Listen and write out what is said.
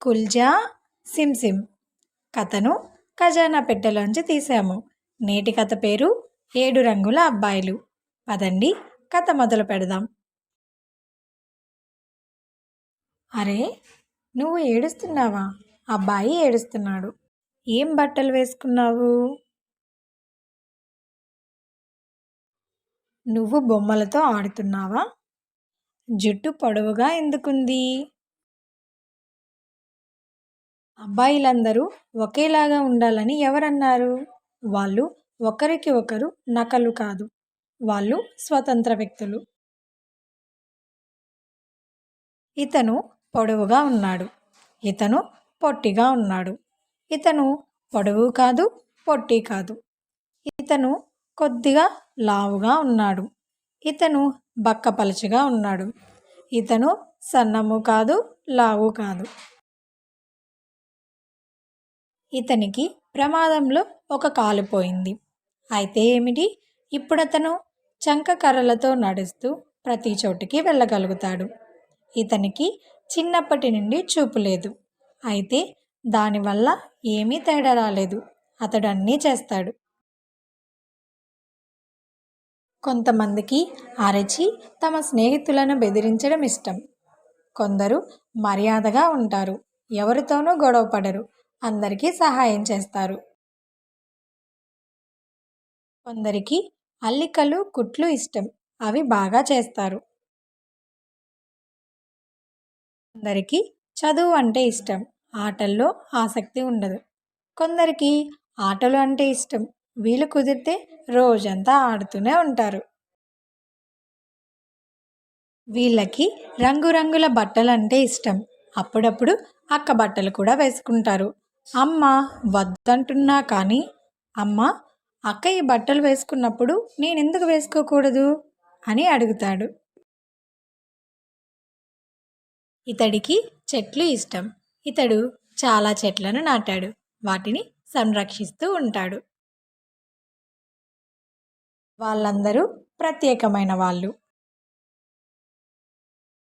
కుల్జా సిమ్సిమ్ కథను ఖజానా పెట్టెలోంచి తీసాము నేటి కథ పేరు ఏడు రంగుల అబ్బాయిలు. పదండి కథ మొదలు పెడదాం. అరే నువ్వు ఏడుస్తున్నావా? అబ్బాయి ఏడుస్తున్నాడు. ఏం బట్టలు వేసుకున్నావు? నువ్వు బొమ్మలతో ఆడుతున్నావా? జుట్టు పొడవుగా ఎందుకుంది? అబ్బాయిలందరూ ఒకేలాగా ఉండాలని ఎవరన్నారు? వాళ్ళు ఒకరికి ఒకరు నకలు కాదు. వాళ్ళు స్వతంత్ర వ్యక్తులు. ఇతను పొడవుగా ఉన్నాడు. ఇతను పొట్టిగా ఉన్నాడు. ఇతను పొడవు కాదు పొట్టి కాదు. ఇతను కొద్దిగా లావుగా ఉన్నాడు. ఇతను బక్కపలచగా ఉన్నాడు. ఇతను సన్నము కాదు లావు కాదు. ఇతనికి ప్రమాదంలో ఒక కాలు పోయింది. అయితే ఏమిటి? ఇప్పుడు అతను చంక కర్రలతో నడుస్తూ ప్రతి చోటికి వెళ్ళగలుగుతాడు. ఇతనికి చిన్నప్పటి నుండి చూపు లేదు. అయితే దానివల్ల ఏమీ తేడా రాలేదు. అతడు అన్నీ చేస్తాడు. కొంతమందికి అరచి తమ స్నేహితులను బెదిరించడం ఇష్టం. కొందరు మర్యాదగా ఉంటారు. ఎవరితోనూ గొడవ పడరు అందరికీ సహాయం చేస్తారు. కొందరికి అల్లికలు కుట్లు ఇష్టం. అవి బాగా చేస్తారు. కొందరికి చదువు అంటే ఇష్టం. ఆటల్లో ఆసక్తి ఉండదు. కొందరికి ఆటలు అంటే ఇష్టం. వీలు కుదిరితే రోజంతా ఆడుతూనే ఉంటారు. వీళ్ళకి రంగురంగుల బట్టలు అంటే ఇష్టం. అప్పుడప్పుడు అక్క బట్టలు కూడా వేసుకుంటారు. అమ్మ వద్దంటున్నా కానీ అమ్మ అక్క ఈ బట్టలు వేసుకున్నప్పుడు నేను ఎందుకు వేసుకోకూడదు? అని అడుగుతాడు. ఇతడికి చెట్లు ఇష్టం. ఇతడు చాలా చెట్లను నాటాడు. వాటిని సంరక్షిస్తూ ఉంటాడు. వాళ్ళందరూ ప్రత్యేకమైన వాళ్ళు.